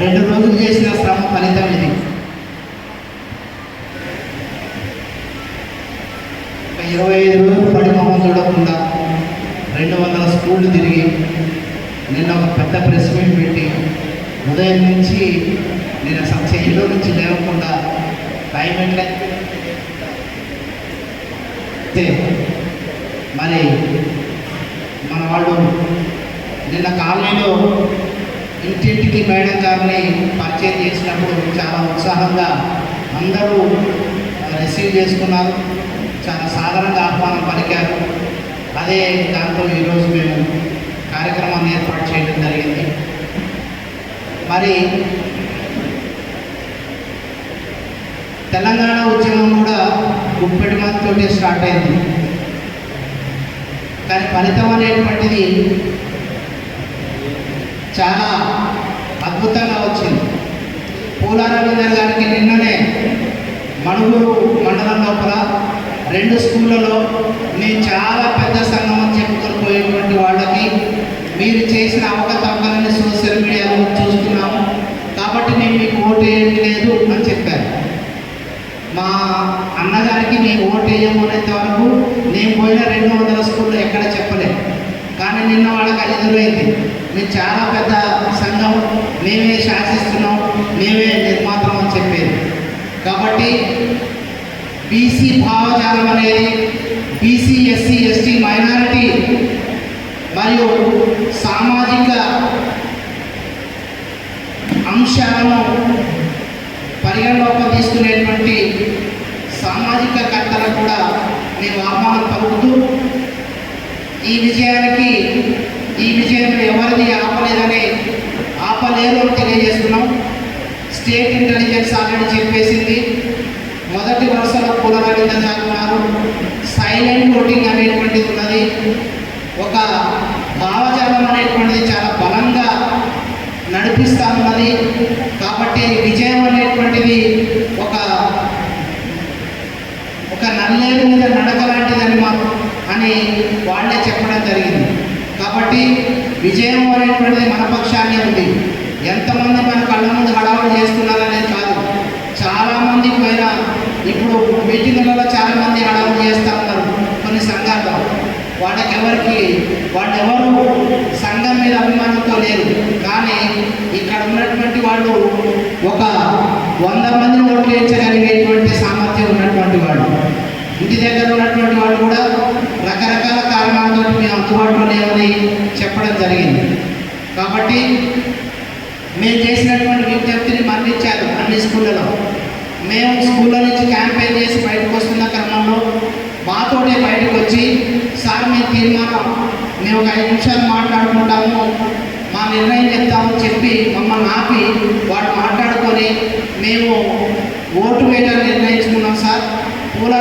రెండు రోజులు చేసిన శ్రమ ఫలితం ఇది. ఒక ఇరవై ఐదు రోజులు పడి మొహం చూడకుండా రెండు వందల స్కూళ్ళు తిరిగి నిన్న ఒక పెద్ద ప్రెస్ మీట్ పెట్టి ఉదయం నుంచి నేను అసలు చెయ్యిలో నుంచి లేవకుండా టైం ఎట్లయితే మరి మన వాళ్ళు నిన్న కాలనీలో ఇంటింటికి మేడం గారిని పరిచయం చేసినప్పుడు చాలా ఉత్సాహంగా అందరూ రిసీవ్ చేసుకున్నారు. చాలా సాధారణంగా ఆహ్వానం పలికారు. అదే దాంతో ఈరోజు మేము కార్యక్రమాన్ని ఏర్పాటు చేయడం జరిగింది. మరి తెలంగాణ ఉద్యమం కూడా గుప్పెటి మందితోటి స్టార్ట్ అయింది. కానీ ఫలితం అనేటువంటిది చాలా అద్భుతంగా వచ్చింది. పూలారవీందర్ గారికి నిన్ననే మణుగూరు మండలం లోపల రెండు స్కూళ్ళలో నేను చాలా పెద్ద సంఘం అని చెప్పుకొని పోయేటువంటి వాళ్ళకి మీరు చేసిన అవకతవకలని సోషల్ మీడియాలో చూస్తున్నాము. కాబట్టి నేను మీకు ఓటు లేదు అని చెప్పారు. మా అన్నగారికి మీ ఓటు వేయమనేంత వరకు నేను పోయిన రెండు వందల స్కూల్లో ఎక్కడ చెప్పలేదు. కానీ నిన్న వాళ్ళకి అది ఎదురైంది. మేము చాలా పెద్ద సంఘం. మేమే శాసిస్తున్నాం మేమే నిర్మాతం అని చెప్పేది. కాబట్టి బీసీ భావజాలం అనేది బీసీ ఎస్సీ ఎస్టీ మైనారిటీ మరియు సామాజిక అంశాలను పరిగణలోకి తీసుకునేటువంటి సామాజిక కర్తలు కూడా మేము ఆహ్వానం పలుకుతూ ఈ విజయానికి ఈ విజయం ఎవరిది ఆపలేదని ఆపలేరు అని తెలియజేస్తున్నాం. స్టేట్ ఇంటెలిజెన్స్ ఆల్రెడీ చెప్పేసింది. మొదటి వరుసలో పునరవింద ఉన్నారు సైలెంట్ ఓటింగ్ అనేటువంటిది ఉన్నది. ఒక భావజాలం అనేటువంటిది చాలా బలంగా నడిపిస్తా ఉన్నది. కాబట్టి విజయం అనేటువంటిది ఒక ఒక నల్లేరు మీద నడక లాంటిదని మాకు అని వాళ్ళే చెప్పడం జరిగింది. కాబట్టి విజయం అనేటువంటిది మన పక్షాన్ని ఉంది ఎంతమంది మన కళ్ళ ముందు హడావుడు చేస్తున్నారనేది కాదు. చాలామంది పైన ఇప్పుడు మీటింగ్లలో చాలామంది హడావుడు చేస్తూ ఉన్నారు. కొన్ని సంఘాల్లో వాళ్ళకి ఎవరికి వాళ్ళెవరు సంఘం మీద అభిమానంతో లేరు. కానీ ఇక్కడ ఉన్నటువంటి వాళ్ళు ఒక వంద మందిని ఓట్లు వేయించగలిగేటువంటి సామర్థ్యం ఉన్నటువంటి వాళ్ళు. ఇంటి దగ్గర ఉన్నటువంటి వాళ్ళు కూడా అందుబాటులో లేవని చెప్పడం జరిగింది. కాబట్టి మేము చేసినటువంటి విజ్ఞప్తిని మరణించారు అన్ని స్కూళ్ళలో. మేము స్కూళ్ళ నుంచి క్యాంపెయిన్ చేసి బయటకు వస్తున్న క్రమంలో మాతోనే బయటకు వచ్చి సార్ మీ తీర్మానం. మేము ఒక ఐదు నిమిషాలు మాట్లాడుకుంటాము. మా నిర్ణయం చెప్తామని చెప్పి మమ్మల్ని ఆపి వాడు మాట్లాడుకొని మేము ఓటు వేయడానికి నిర్ణయించుకున్నాం సార్. పూల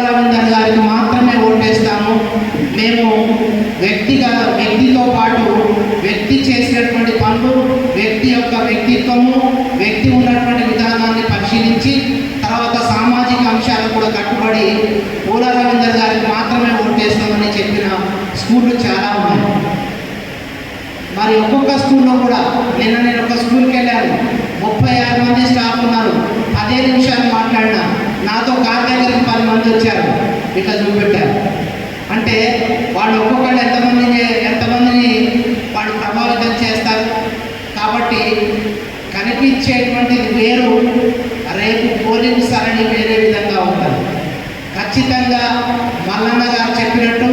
గారికి మాత్రమే ఓటేస్తాము మేము వ్యక్తిగత వ్యక్తితో పాటు వ్యక్తి చేసినటువంటి పనులు వ్యక్తి యొక్క వ్యక్తిత్వము వ్యక్తి ఉన్నటువంటి విధానాన్ని పరిశీలించి తర్వాత సామాజిక అంశాలు కూడా కట్టుబడి పూల రవీందర్ గారికి మాత్రమే ఓటేస్తామని చెప్పిన స్కూళ్ళు చాలా ఉన్నాయి. మరి ఒక్కొక్క స్కూల్లో కూడా నిన్న నేను ఒక స్కూల్కి వెళ్ళాను. ముప్పై ఆరు మంది స్టాఫ్ ఉన్నారు. పదే నిమిషాలు మాట్లాడినా నాతో కార్ దగ్గరికి పది మంది వచ్చారు. ఇట్లా చూపెట్టారు. అంటే వాళ్ళు ఒక్కొక్కళ్ళు ఎంతమందిని ఎంతమందిని వాళ్ళు ప్రభావితం చేస్తారు. కాబట్టి కనిపించేటువంటిది వేరు రేపు పోలింగ్ సరణి వేరే విధంగా ఉంటుంది. ఖచ్చితంగా మల్లన్న గారు చెప్పినట్టు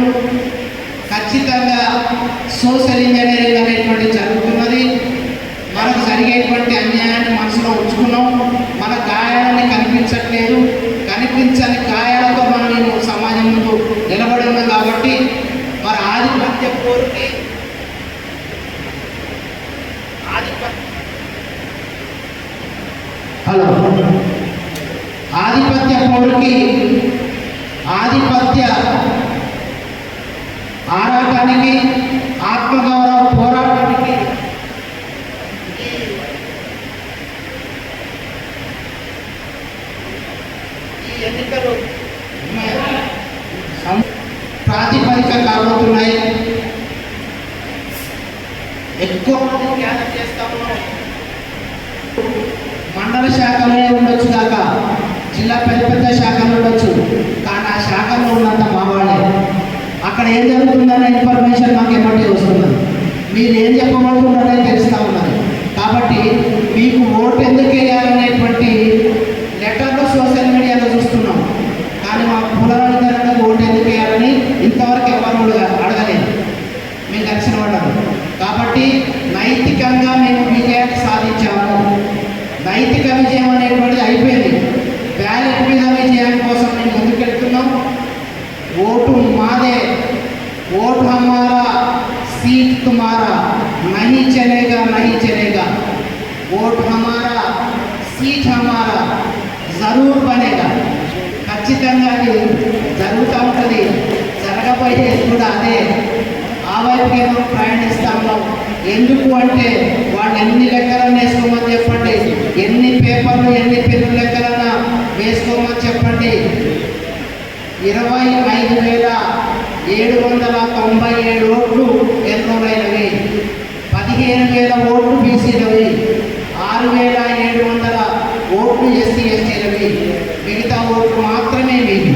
ఖచ్చితంగా సోషల్ ఇంజనీరింగ్ అనేటువంటి జరుగుతున్నది. మనకు జరిగేటువంటి అన్యాయాన్ని మనసులో ఉంచుకున్నాం. మన గాయాన్ని కనిపించట్లేదు. కనిపించని గాయాలతో మనం ఈ సమాజం ముందు నిలబడి ఉన్నాం కాబట్టి మరి ఆధిపత్య పోరుకి ఆధిపత్య హలో ఆధిపత్య పోరుకి ఆధిపత్య ఆరాటానికి ఆత్మగౌరవ పోరాటానికి ఈ ఎన్నికలు సం- ప్రాతిపదిక కాబోతున్నాయి ఎక్కువ మంది ధ్యానం చేస్తా ఉన్నాం మండల శాఖలే ఉండొచ్చు దాకా జిల్లా పెద్ద పెద్ద శాఖలు ఉండొచ్చు కానీ ఆ శాఖలో ఉన్నంత మా వాళ్ళే అక్కడ ఏం జరుగుతుందనే ఇన్ఫర్మేషన్ మాకు ఎప్పటికీ వస్తున్నది. మీరు ఏం చెప్పబోతున్నారని తెలుస్తూ ఉన్నారు కాబట్టి మీకు ఓటు ఎందుకు వేయాలనేటువంటి లెటర్లో సోషల్ మీడియాలో చూస్తున్నాం. కానీ మా పునరుద్ధరణకు ఓటు ఎందుకు వేయాలని ఇంతవరకు ఎవరు అడగలేదు. మేము కలిసిన వాళ్ళం కాబట్టి నైతికంగా మేము విజయాన్ని సాధించాము. నైతిక విజయం అనేటువంటిది అయిపోయింది. బ్యాలెట్ మీద విజయం కోసం మేము ముందుకెళ్తున్నాం. ఓటు మాదే वोट హమారా సీట్ తుమారా नहीं चलेगा नहीं चलेगा वोट హమారా సీట్ हमारा जरूर बनेगा ఖచ్చితంగా అది జరుగుతూ ఉంటుంది. జరగబోయే కూడా అదే. ఆ వైపుకి ప్రయాణిస్తాము. ఎందుకు అంటే వాళ్ళు ఎన్ని లెక్కలన్నా వేసుకోమని చెప్పండి. ఎన్ని పేపర్లు ఎన్ని పెన్ను లెక్కలన్నా వేసుకోమని చెప్పండి. ఇరవై ఐదు వేల ఏడు వందల తొంభై ఏడు ఓట్లు ఎన్నోలైనవి పదిహేను వేల ఓట్లు బీసీలవి. ఆరు వేల ఏడు వందల ఓట్లు ఎస్సీ ఎస్టీలవి. మిగతా ఓట్లు మాత్రమే మీవి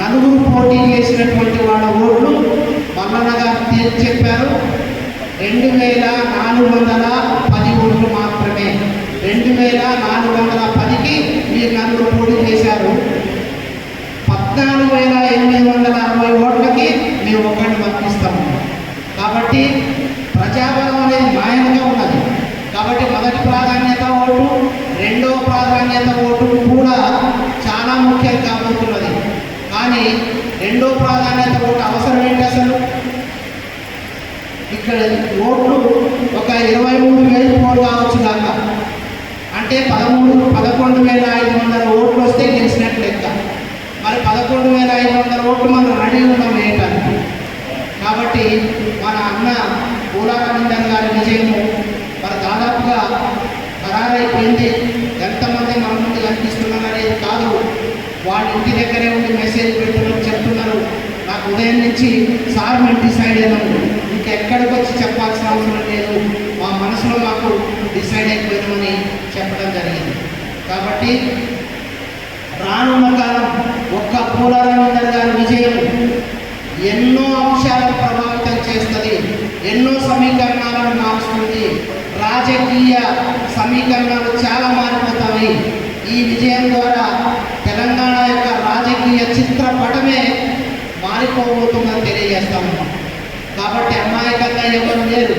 నలుగురు పోటీ చేసినటువంటి వాళ్ళ ఓట్లు మల్లన్న గారు తేల్చి చెప్పారు రెండు వేల నాలుగు వందల పది ఓట్లు మాత్రమే. రెండు వేల నాలుగు వందల పదికి మీరు నలుగురు పోటీ చేశారు. పద్నాలుగు వేల ఎనిమిది వందల అరవై ఓట్లకి మేము ఒకరిని పంపిస్తాము కాబట్టి ప్రజాబలం అనేది మాయంగా ఉన్నది. కాబట్టి మొదటి ప్రాధాన్యత ఓటు రెండవ ప్రాధాన్యత ఓటు కూడా చాలా ముఖ్యం కాబోతున్నది. కానీ రెండో ప్రాధాన్యత ఓటు అవసరం ఏంటి అసలు? ఇక్కడ ఓట్లు ఒక ఇరవై మూడు వేలు పోలు కావచ్చు దాకా అంటే పదమూడు పదకొండు వేల ఐదు వందల ఓట్లు వస్తే గెలిచినట్టు లెక్క. మరి పదకొండు వేల ఐదు వందల ఓట్లు మనం రెడీ ఉన్నాం వేయటానికి. కాబట్టి మన అన్న పూలారవిందన్ గారి విజయము మరి దాదాపుగా ఖరారైపోయింది. ఎంతమంది మన ముందు కనిపిస్తున్నారు అనేది కాదు. వాళ్ళ ఇంటి దగ్గరే ఉండి మెసేజ్ పెడుతున్నారు చెప్తున్నారు. నాకు ఉదయం నుంచి సార్ మేము డిసైడ్ అయినాము ఇంకెక్కడికి వచ్చి చెప్పాల్సిన అవసరం లేదు. మా మనసులో మాకు డిసైడ్ అయిపోయినామని చెప్పడం జరిగింది. కాబట్టి రానున్న కాలం ఒక్క పూలారామేందర్ దాని విజయం ఎన్నో అంశాలను ప్రభావితం చేస్తుంది ఎన్నో సమీకరణాలను మారుస్తుంది. రాజకీయ సమీకరణాలు చాలా మారిపోతాయి. ఈ విజయం ద్వారా తెలంగాణ యొక్క రాజకీయ చిత్రపటమే మారిపోబోతుందని తెలియజేస్తాము కాబట్టి అమాయకంగా ఎవరు లేరు.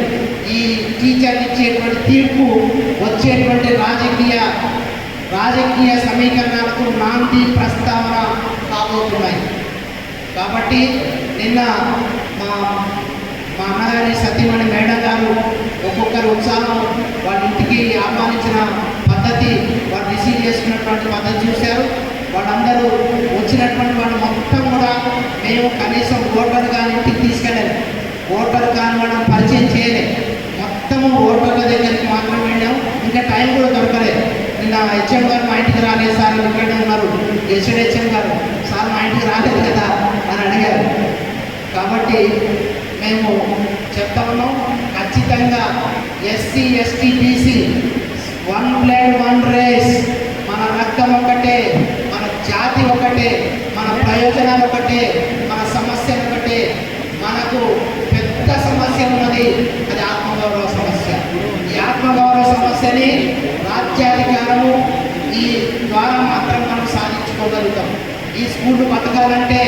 ఈ టీచర్ ఇచ్చేటువంటి తీర్పు వచ్చేటువంటి రాజకీయ రాజకీయ సమీకరణాలకు నాంది ప్రస్తావన కాబోతున్నాయి. కాబట్టి నిన్న మా మా అన్నగారి సత్యమణి మేడం గారు ఒక్కొక్కరు ఉత్సాహం వాళ్ళ ఇంటికి ఆహ్వానించిన పద్ధతి వాళ్ళు రిసీవ్ చేసుకున్నటువంటి పద్ధతి చూశారు. వాళ్ళందరూ వచ్చినటువంటి వాళ్ళు మొత్తం కూడా మేము కనీసం ఓటర్ కానీ ఇంటికి తీసుకెళ్ళాలి. ఓటర్ కాని వాళ్ళని పరిచయం చేయలేదు మొత్తము ఓటర్ల దగ్గరికి మాత్రం వెళ్ళాము. ఇంకా టైం కూడా దొరకలేదు. నిన్న హెచ్ఎం గారు మా ఇంటికి రాలేదు సార్ ఇక్కడే ఉన్నారు? ఎస్ఎడ్ హెచ్ఎం గారు సార్ మా ఇంటికి రాలేదు కదా అని అడిగారు. కాబట్టి మేము చెప్తా ఉన్నాం ఖచ్చితంగా SC ST BC one blood one race మన రక్తం ఒకటే మన జాతి ఒకటే మన ప్రయోజనాలు ఒకటే మన సమస్య ఒకటే. మనకు పెద్ద సమస్య ఉన్నది అది ఆత్మగౌరవ సమస్య. ఈ ఆత్మగౌరవ సమస్యని రాజ్యాధికారము ఈ ద్వారా మాత్రం మనం సాధించుకోగలుగుతాం. ఈ స్కూల్ బతకాలంటే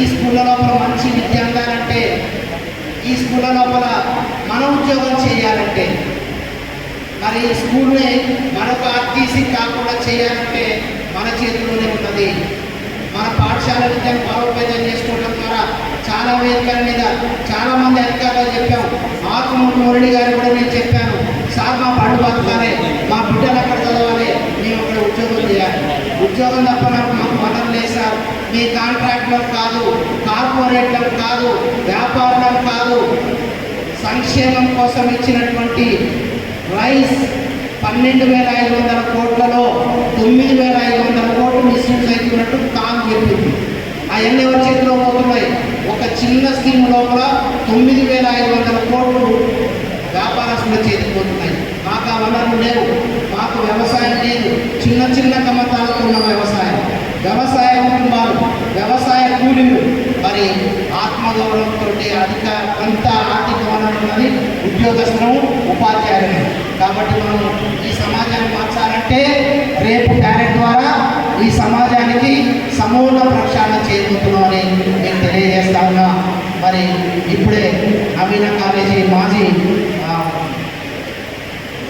ఈ స్కూళ్ళ లోపల మంచి విద్య అందాలంటే ఈ స్కూళ్ళ లోపల మన ఉద్యోగం చేయాలంటే మరి ఈ స్కూల్ని మరొక ఆర్టీసీ కాకుండా చేయాలంటే మన చేతిలోనే ఉన్నది. మన పాఠశాల విద్యను బలోపేతం చేసుకోవడం ద్వారా చాలా వేదికల మీద చాలా మంది అధికారులు చెప్పాం ఆత్మూర్తి మురళి గారు కూడా నేను చెప్పాను సార్ మా పండు బతకాలి మా బిడ్డలు అక్కడ చదవాలి మేము అక్కడ ఉద్యోగం చేయాలి ఉద్యోగం తప్ప నాకు మాకు మతం లేదు సార్ మీ కాంట్రాక్టర్ కాదు కార్పొరేట్లకు కాదు వ్యాపారులకు కాదు. సంక్షేమం కోసం ఇచ్చినటువంటి రైస్ పన్నెండు వేల ఐదు వందల కోట్లలో తొమ్మిది వేల ఐదు వందల కోట్లు మిస్యూజ్ అవుతున్నట్టు కాదు చెప్పింది. అవన్నీ ఎవరి చేతిలో పోతున్నాయి? ఒక చిన్న స్కీమ్ లోపల తొమ్మిది వేల ఐదు వందల కోట్లు వ్యాపారస్తుల చేతికి పోతున్నాయి. మాకు ఆ వనరులు లేవు మాకు వ్యవసాయం లేదు. చిన్న చిన్న కమతాలతో ఉన్న వ్యవసాయం. వ్యవసాయ కుటుంబాలు వ్యవసాయ కూలీలు. మరి ఆత్మగౌరవంతో అధిక అంత ఆర్థిక వనరు ఉన్నది ఉద్యోగస్తులు ఉపాధ్యాయులు కాబట్టి మనం ఈ సమాజాన్ని మార్చాలంటే రేపు టాలెంట్ ద్వారా ఈ సమాజానికి సమూల ప్రక్షాళన చేయబోతున్నామని నేను తెలియజేస్తా ఉన్నా. మరి ఇప్పుడే నవీన కాలేజీ మాజీ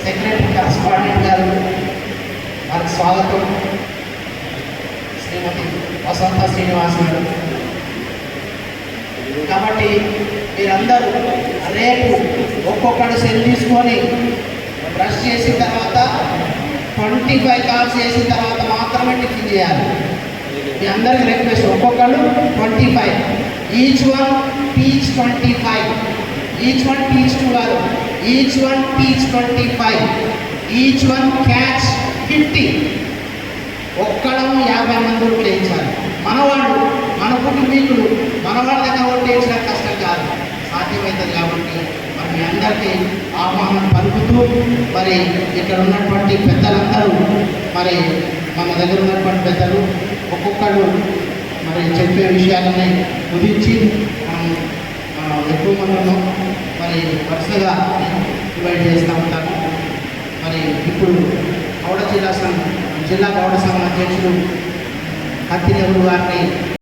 సెక్రటరీ కరస్పాండెంట్ గారు వారికి స్వాగతం. వసంత శ్రీనివాస్ గారు కాబట్టి మీరందరూ రేపు ఒక్కొక్కడు సెల్ తీసుకొని బ్రష్ చేసిన తర్వాత ట్వంటీ ఫైవ్ కాల్స్ చేసిన తర్వాత మాత్రమే టిఫిన్ చేయాలి. మీ అందరికి రిక్వెస్ట్ ఒక్కొక్కరు twenty five. Each one teach twenty five. Each one teach two కాదు. Each one teach twenty five. Each one catch fifty. ఒక్కడం యాభై మంది చేయించాలి. మనవాళ్ళు మన కుటుంబీకులు మనవాళ్ళ దగ్గర ఓటు కష్టం కాదు. సాధ్యమవుతుంది కాబట్టి మరి అందరికీ ఆహ్వానం పలుకుతూ మరి ఇక్కడ ఉన్నటువంటి పెద్దలందరూ మరి మన దగ్గర ఉన్నటువంటి పెద్దలు ఒక్కొక్కరు మరి చెప్పే విషయాలని కుదించి మనం ఎక్కువ మంది మరి వరుసగా డివైడ్ చేస్తూ ఉంటాము మరి ఇప్పుడు గౌడ జిల్లా సంఘం జిల్లా గౌడ సంఘం అధ్యక్షుడు সাথী নেহরু আর নেই।